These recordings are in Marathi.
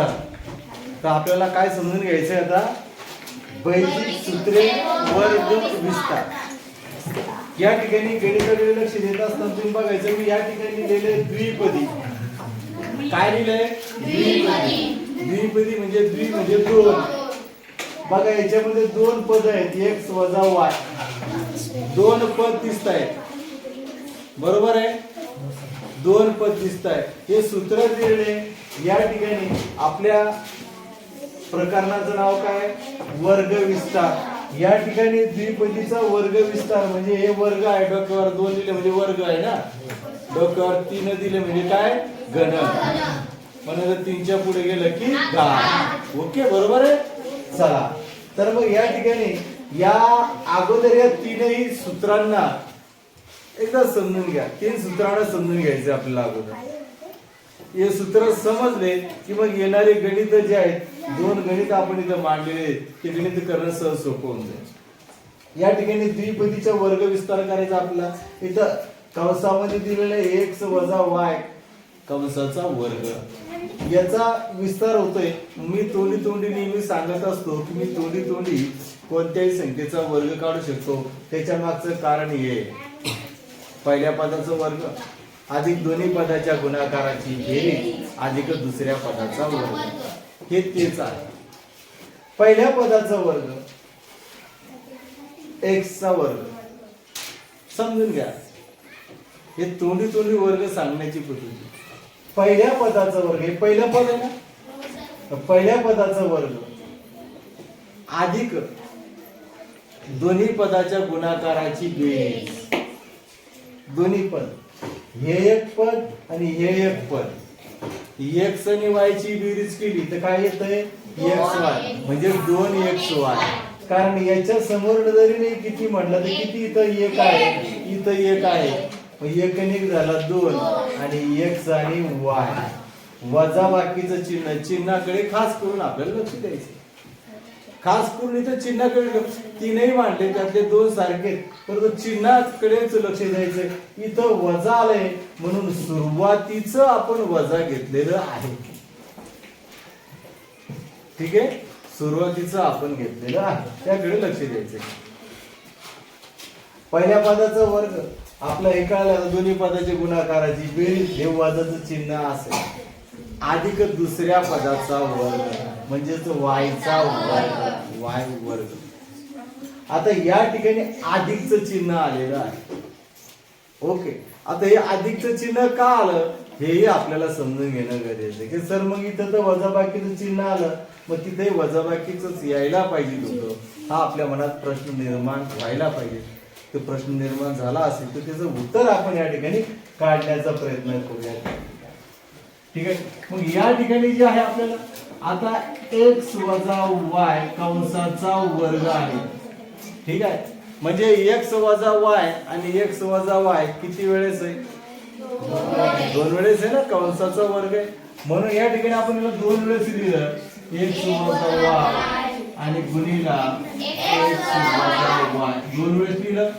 चला. तर आपल्याला काय समजून घ्यायचंय आता? बैजिक सूत्रे वर्ग विस्तार या ठिकाणी गणिताकडे लक्ष देत असताना तुम्ही बघायचं मी या ठिकाणी लिहिलंय द्विपदी. काय लिहिलंय? द्विपदी. द्विपदी म्हणजे द्वि म्हणजे दोन. बघा याच्यामध्ये दोन पद आहेत. एक्स वजा वाय. दोन पद दिसत आहेत बरोबर आहे? दोन पद दिसत आहेत हे सूत्र दिले या ठिकाणी आपल्या प्रकरणाचं नाव काय? वर्ग विस्तार. या ठिकाणी द्विपदीचा वर्ग विस्तार म्हणजे हे वर्ग आहे. डोक्यावर दोन दिले म्हणजे वर्ग आहे ना? डोक्यावर तीन दिले म्हणजे काय? घन. म्हणून तीनच्या पुढे गेलं की गा ओके बरोबर आहे? चला. तर मग या ठिकाणी या अगोदर या तीनही सूत्रांना एकदा समजून घ्या. तीन सूत्रांना समजून घ्यायचे आपल्याला अगोदर. हे सूत्र समजले की मग येणारे गणित जे आहेत दोन गणित आपण इथं मांडलेले ते गणित करणं सहज सोपं होऊन जाईल. या ठिकाणी द्विपदीचा वर्ग विस्तार करायचा आपला. इथं कंसामध्ये दिलेलं एक्स वजा वाय कंसाचा वर्ग. याचा विस्तार होतोय. मी तोंडी तोंडी नेहमी सांगत असतो की मी तोंडी तोंडी कोणत्याही संख्येचा वर्ग काढू शकतो. त्याच्या मागचं कारण हे पहिल्या पदाचा वर्ग अधिक दोन्ही पदाच्या गुणाकाराची बेरीज अधिक दुसऱ्या पदाचा वर्ग. हे तेच आहे. पहिल्या पदाचा वर्ग एक्सचा वर्ग. समजून घ्या. हे तोंडी तोंडी वर्ग सांगण्याची पद्धती. पहिल्या पदाचा वर्ग हे पहिलं पद आहे ना? पहिल्या पदाचा वर्ग अधिक दोन्ही पदाच्या गुणाकाराची बेरीज. दोन्ही पद. हे एक पद आणि हे एक पद. एक्स आणि वाय ची बेरीज केली तर काय येतंय? एक्स वाय म्हणजे दोन एक्स वाय कारण याच्या समोर जरी नाही किती म्हटलं तर किती इथं एक आहे? इथं एक आहे. एक आणि एक झाला दोन. आणि एक्स आणि वाय. वजा बाकीचं चिन्ह. चिन्हाकडे खास करून आपल्याला लक्ष द्यायचं खास करून इथं चिन्हाकडे लक्ष- तीनही मांडले त्यातले दोन सारखे. परंतु चिन्हाकडेच लक्ष द्यायचं इथं वजा आलंय म्हणून सुरुवातीच आपण वजा घेतलेलं आहे. ठीक आहे? सुरुवातीचं आपण घेतलेलं आहे. त्याकडे लक्ष द्यायचं पहिल्या पदाचा वर्ग. आपला हे कळलं दोन्ही पदाचे गुणाकाराची बेरीज हे वजाचं चिन्ह असेल. अधिक दुसऱ्या पदाचा वर्ग म्हणजेच वायचा वर्ग वाय वर्ग. आता या ठिकाणी अधिकचं चिन्ह आलेलं आहे. ओके. आता हे अधिकचं चिन्ह का आलं? हेही आपल्याला समजून घेणं गरजेचं आहे. की सर मग इथं तर वजाबाकीचं चिन्ह आलं. मग तिथे वजाबाकीच यायला पाहिजे होतं. हा आपल्या मनात प्रश्न निर्माण व्हायला पाहिजे. तो प्रश्न निर्माण झाला असेल तर त्याचं उत्तर आपण या ठिकाणी काढण्याचा प्रयत्न करूया ठीक आहे? मग या ठिकाणी जे आहे आपल्याला आता एक्स वजा वाय कंसाचा वर्ग आहे. ठीक आहे? म्हणजे एक्स वजा वाय आणि एक्स वजा वाय किती वेळेस आहे? दोन वेळेस आहे ना? कंसाचा वर्ग आहे. म्हणून या ठिकाणी आपण दोन वेळेस लिहिलं. एक्स वजा वाय आणि गुणीला एक्स वजा वाय दोन वेळेस लिहिलं.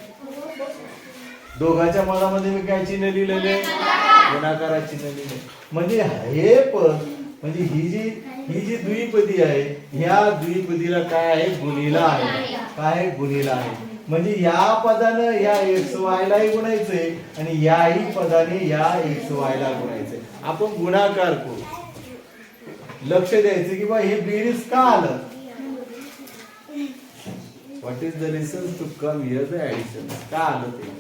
दोघांच्या मनामध्ये मी काय चिन्ह लिहिलेले गुणाकाराची चिन्ह म्हणजे हे पद म्हणजे ही जी ही जी द्विपदी आहे ह्या द्विपदीला काय आहे? गुणीला आहे. काय आहे? आहे. म्हणजे या पदानं या एक्स वायलाही गुणायचंय आणि याही पदाने या एक्स वायला गुणायचंय. आपण गुणाकार करू. लक्ष द्यायचं की बा हे बेरीज का आलं? What is the reasons to come here the addition का आलं ते?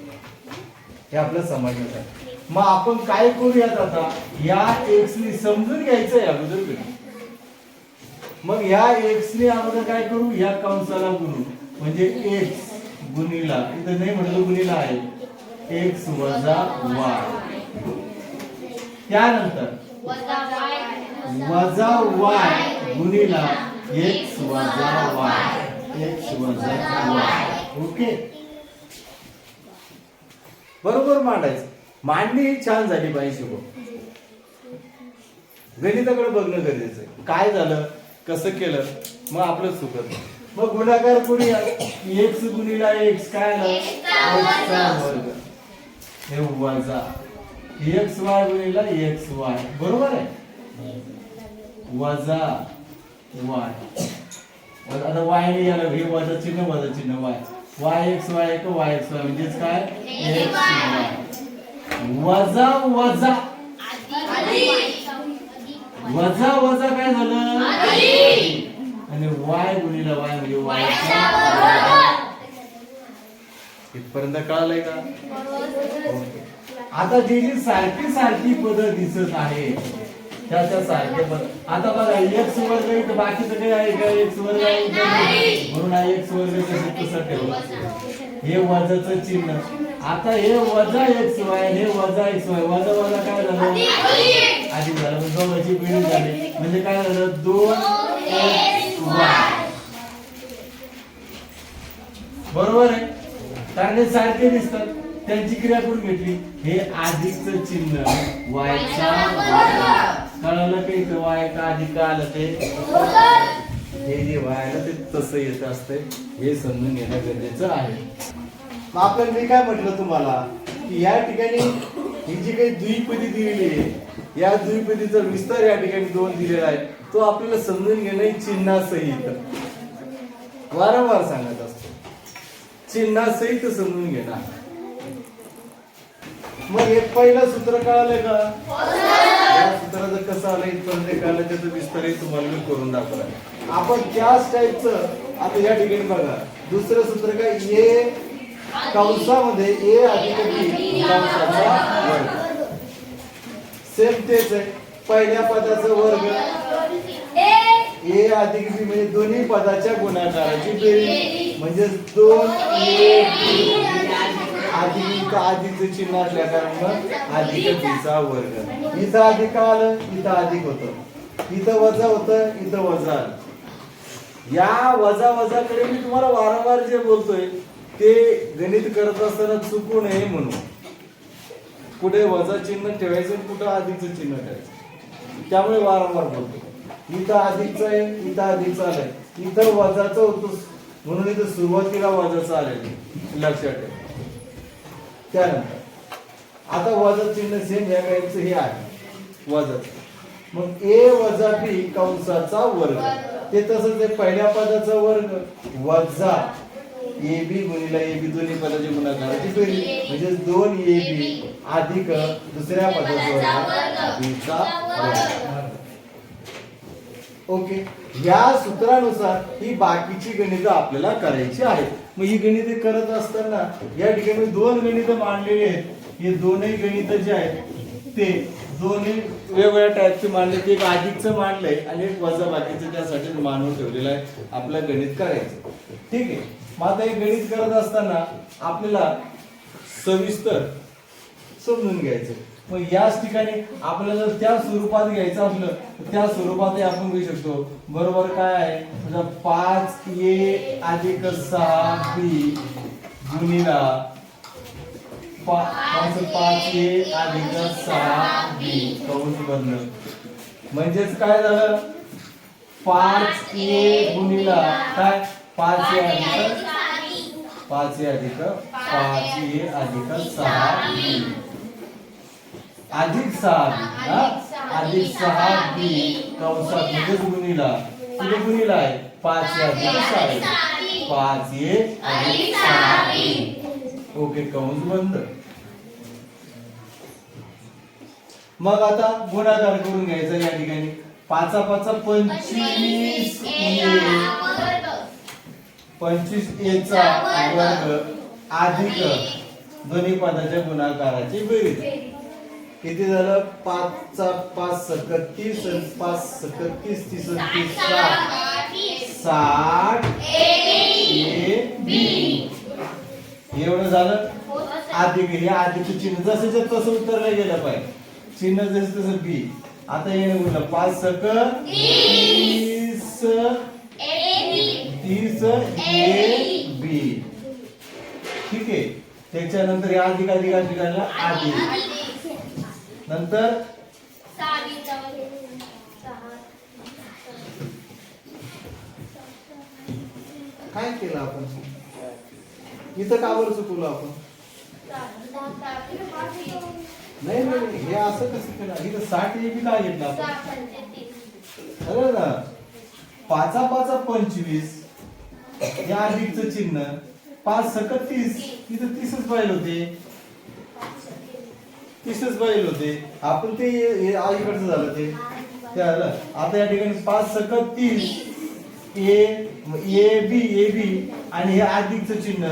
हे आपलं समजण्यासाठी. आहे मग आपण काय करूयात आता? या एक्सनी समजून घ्यायचं आहे अगोदर तुम्ही. मग या एक्सने अगोदर काय करू? या कंसाला गुणू. म्हणजे एक्स गुणीला इथं नाही म्हटलं गुणीला आहे. एक्स वजा वाय त्यानंतर वजा वाय गुणीला एक्स वजा वाय एक्स वजा वाय ओके? बरोबर मांडायचं. मांडणी ही छान झाली पाहिजे हो गणिताकडे बघणं गरजेचं आहे. काय झालं? कसं केलं? मग आपलं चुकत नाही. मग गुणाकार करूया एक्स गुणिला एक्स काय आलं हे वजा एक्स वाय गुणिला एक्स वाय बरोबर आहे? वजा वाय आता वाय ने याला हे वजा चिन्ह वजा चिन्ह Y Y X Y Y X Y म्हणजेच काय? एक्स वाय वजा वजा. वजा वजा काय झालं? आणि वाय गुणिला वाय म्हणजे वाय. इथपर्यंत कळालंय का. आता जी जी सारखी सारखी पद दिसत आहे त्या त्या सारखे पद आता बघा एक्स वर्ग इथं बाकीचं काही आहे का? एक्स वर्ग आहे? म्हणून हा एक्स वर्ग तसं तसं ठेवलं हे वजाचं चिन्ह. आता हे वजा एक्स वाय हे वजा एक्स वाय वजा वजा काय झालं? आधी झालं. म्हणजे दोघांची बेरीज झाली. म्हणजे काय झालं? दोन बरोबर आहे? कारण हे सारखे दिसतात. त्यांची क्रिया करून घेतली. हे अधिकचं चिन्ह. वायचा कळालं का इथं वाय का अधिक का आलं ते? हे जे वायला ते तसं येत असतंय. हे समजून घेणं गरजेचं आहे. मग आपण मी काय म्हटलं तुम्हाला? की या ठिकाणी ही जी काही द्विपदी दिलेली आहे या द्विपदीचा विस्तार या ठिकाणी दोन दिलेला आहे. तो आपल्याला समजून घेणं चिन्हासहित. वारंवार सांगत असतो. चिन्हासहित समजून घेणार मग हे पहिलं सूत्र कळालं का? या सूत्राचं कसं आलं इथपर्यंत कळलं त्याचं विस्तारित तुम्हाला मी करून दाखवलं आपण त्याच टाईपचं आता या ठिकाणी बघा. दुसरं सूत्र काय? ये कंसामध्ये ए अधिक बी कंसाचा वर्ग सेम तेच आहे पहिल्या पदाचा वर्ग ए अधिक बी म्हणजे दोन्ही पदाच्या गुणाकाराची बेरीज म्हणजे दोन ए अधिक आधीच चिन्ह असल्या कारण अधिक बीचा वर्ग इथं अधिक आलं इथं अधिक होतं इथं वजा होतं इथं वजा आलं या वजा वजाकडे मी तुम्हाला वारंवार जे बोलतोय ते गणित करत असताना चुकू नये म्हणून. कुठे वजा चिन्ह ठेवायचं आणि कुठं अधिकचं चिन्ह ठेवायचं. त्यामुळे वारंवार बोलतो. इथं अधिकचं आहे इथं अधिकचं आलंय. इथं वजाचं होतं म्हणून इथं सुरुवातीला वजाचं आलेलं लक्षात ठेवा. त्यानंतर आता वजा चिन्ह सेम या गाईचं हे आहे. वजाच. मग ए वजा बी कंसाचा वर्ग. ते तसंच ते पहिल्या पदाचा वर्ग. वजा. ए बी गुणिला ए बी दोन्ही पदाचे गुणाकाराची बेरीज म्हणजे दोन ए बी अधिक दुसऱ्या पदाचा बीचा ओके. या सूत्रानुसार ही बाकीची गणितं आपल्याला करायची आहेत. मग ही गणिते करत असताना या ठिकाणी दोन गणितं मांडलेली आहेत. हे दोनही गणितं जे आहेत ते दोन्ही वेगवेगळ्या टाईपचे मांडले. ते एक अधिकचं मांडलंय आणि एक वजा बाकीचं त्यासाठी मांडून ठेवलेलं आहे आपलं गणित करायचं. ठीक आहे? मग आता हे गणित करत असताना आपल्याला सविस्तर समजून घ्यायचं. मग याच ठिकाणी आपल्याला जर त्या स्वरूपात घ्यायचं असलं तर त्या स्वरूपातही आपण घेऊ शकतो. बरोबर काय आहे? पाच ए अधिक सहा बी गुणिला पाच ए अधिक सहा बी. कौन बंद? म्हणजेच काय झालं? पाच ए गुणिला काय? पाच ए अधिक पाच ए अधिक पाच ए अधिक सहा बी. अधिक सहा बी अधिक सहा बी. कंसात म्हणजेच गुणीला. कुठे गुणीला आहे? पाच ए अधिक सहा पाच ए अधिक सहा ओके कंस बंद. मग आता गुणाकार करून घ्यायचा या ठिकाणी. पाचा पाचा पंचवीस ए पंचवीस एचा वर्ग अधिक दोन्ही पदाच्या गुणाकाराची बेरीज. किती झालं? पाचचा पाच सकतीस पाच सकतीस तीस आणि तीस साठ. साठ ए बी. एवढं झालं? अधिक हे अधिक चिन्ह. जसं तसं उतरलं गेलं पाहिजे चिन्ह जसं तसं बी. आता येणं बोललं पाच सक तीस. तीस ए बी ठीक आहे. त्याच्यानंतर या अधिक अधिक अधिकाला आधी नंतर? काय केलं आपण? इथं का चुकलो आपण? नाही नाही हे असं कसं केलं? इथं साठ ए बी का घेतलं आपण? झालं ना पाचा पाचा पंचवीस. या अधिकचं चिन्ह. पाच सकट तीस. इथं तीसच पाहिजे होते. तीसच पाहिजे होते. आपण ते अलीकडचं झालं ते. आलं आता या ठिकाणी पाच सकट तीस. ए ए बी ए बी आणि हे अधिकचं चिन्ह.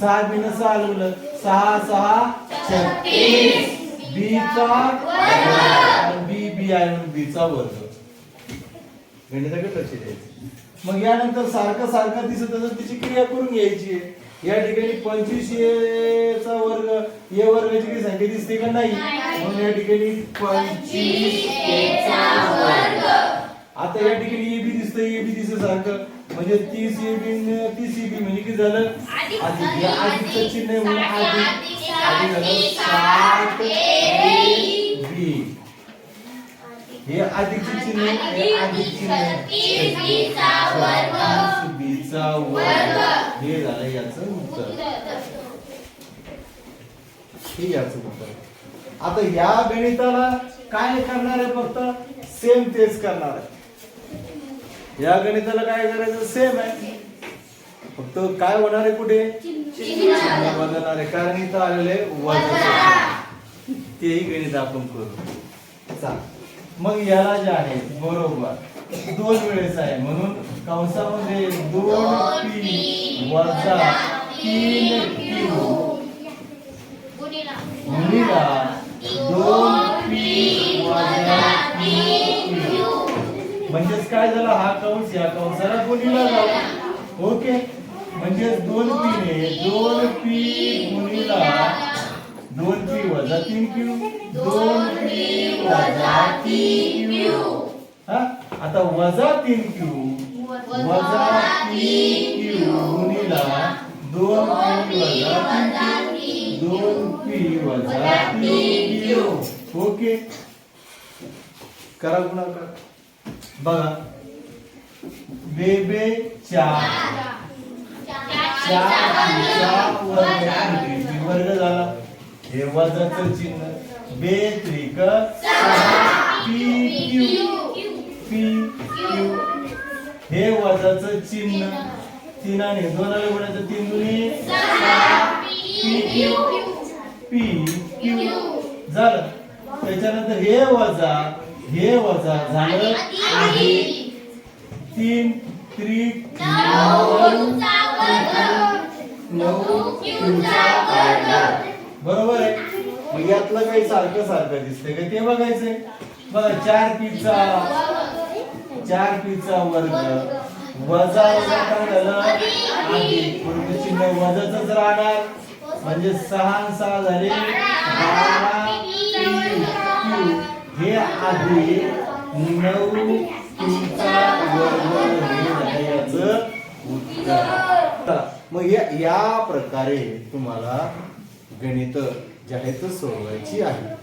सहा बी न सहा आलं सहा सहा छत्तीस. बी चा बी बी आहे म्हणून बी चा वर्ग गणिताकडे लक्ष द्यायचं मग यानंतर सारखं सारखं दिसत असं त्याची क्रिया करून घ्यायची आहे. या ठिकाणी पंचवीस चा वर्ग ए वर्गाची काही संख्या दिसते का नाही? म्हणून या ठिकाणी पंचवीस आता या ठिकाणी ए बी दिसतं ए बी दिसत सारखं. म्हणजे तीस ए बी तीस ए बी म्हणजे किती झालं? या अधिकचं चिन्ह म्हणून अधिक अधिक झालं सात हे अधिकचे चिन्ह हे अधिक चिन्ह. आहे. बी चा वर्ग. हे झालं याचं उत्तर. हे याचं उत्तर. आता या गणिताला काय करणार आहे फक्त? सेम तेच करणार आहे. या गणिताला काय करायचं? सेम आहे. फक्त काय होणार आहे कुठे? बदलणार आहे. कारण इथं आलेले वजा तेही गणित आपण करू. चाल. मग याला जे आहे बरोबर. दोन वेळेस आहे. म्हणून कंसामध्ये दोन पी वजा तीन क्यू गुणिला दोन पी वजा तीन क्यू म्हणजेच काय झालं? हा कंस या कंसाला गुणिला जाऊ ओके? म्हणजेच दोन पी ने दोन पी गुणिला दोन पी वजा तीन क्यू दोन पी वजा तीन क्यू हा? आता वजा तीन क्यू वजा तीन क्यू गुणिला दोन पी वजा तीन क्यू दोन पी वजा तीन क्यू ओके. करा गुणाकार बघा. बेबे चार. चार किती? वर्ग झाला. हे वजाचं चिन्ह. बे त्रिक पी क्यू. P Q. हे वजाचं चिन्ह. तीन आणि दोन आले म्हणायचं तीन दुनी पी क्यू. P Q. झालं. त्याच्यानंतर हे वजा हे वजा झालं. आणि तीन त्रिक नऊ. नऊ बरोबर आहे. मग यातलं काही सारखं सारखं दिसतंय का? ते बघायचंय. बघा चार पीचा. चार पीचा वर्ग. वजा वजा काय झालं अधिक पूर्ण चिन्ह वजाच राहणार. म्हणजे सहा सहा झाले बारा हे आधी नऊ क्यूचा वर्ग हे याचं उत्तर. मग या या प्रकारे तुम्हाला गणित जे आहे सोडवायची आहे.